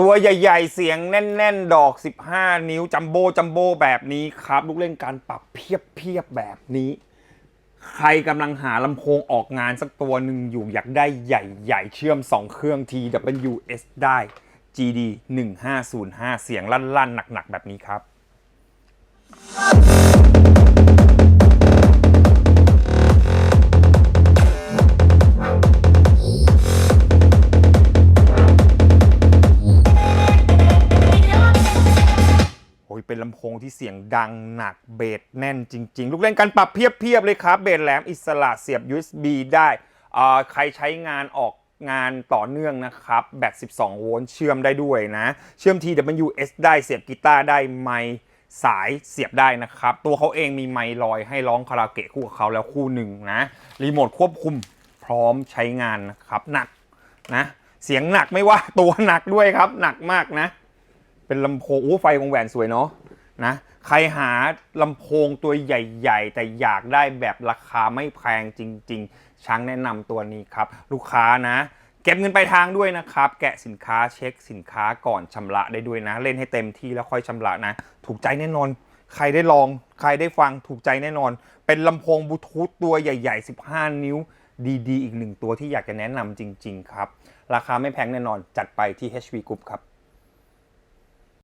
ตัวใหญ่ๆ เสียงแน่น ๆ ดอก 15 นิ้ว จัมโบ้จัมโบ้แบบนี้ครับ ลูกเล่นการปรับเพียบๆ แบบนี้ ใครกำลังหาลำโพงออกงานสักตัวหนึ่งอยู่อยากได้ใหญ่ๆ เชื่อม 2 เครื่อง TWS ได้ GD 1505 เสียงลั่น ๆ หนัก ๆ แบบนี้ครับ เป็นลำโพงที่เสียงดังหนักเบสแน่นจริง ๆ ลูกเล่นการปรับเพียบๆเลยครับเบสแหลมอิสระเสียบ USB ได้อ่ใครใช้งานออกงานต่อเนื่องนะครับ แบต 12 โวลต์เชื่อมได้ด้วยนะ เชื่อม TWS ได้เสียบกีตาร์ได้ไมสายเสียบได้นะครับ ตัวเขาเองมีไมลอยให้ร้องคาราเกะคู่กับเขาแล้วคู่หนึ่งนะ รีโมทควบคุมพร้อมใช้งานนะครับ หนักนะ เสียงหนักไม่ว่าตัวหนักด้วยครับ หนักมากนะ เป็นลำโพงโอ้ไฟวงแหวนสวยเนาะนะใครหาลำโพงตัวใหญ่ ๆ แต่อยากได้แบบราคาไม่แพงจริง ๆ ช้างแนะนำตัวนี้ครับ ลูกค้านะ เก็บเงินไปทางด้วยนะครับ แกะสินค้าเช็คสินค้าก่อนชำระได้ด้วยนะ เล่นให้เต็มที่แล้วค่อยชำระนะ ถูกใจแน่นอน ใครได้ลองใครได้ฟังถูกใจแน่นอน เป็นลำโพงบลูทูธตัวใหญ่ ๆ 15 นิ้วดีๆ อีกหนึ่งตัวที่อยากจะแนะนำจริง ๆ ครับ ราคาไม่แพงแน่นอนจัดไปที่ HV Group ครับ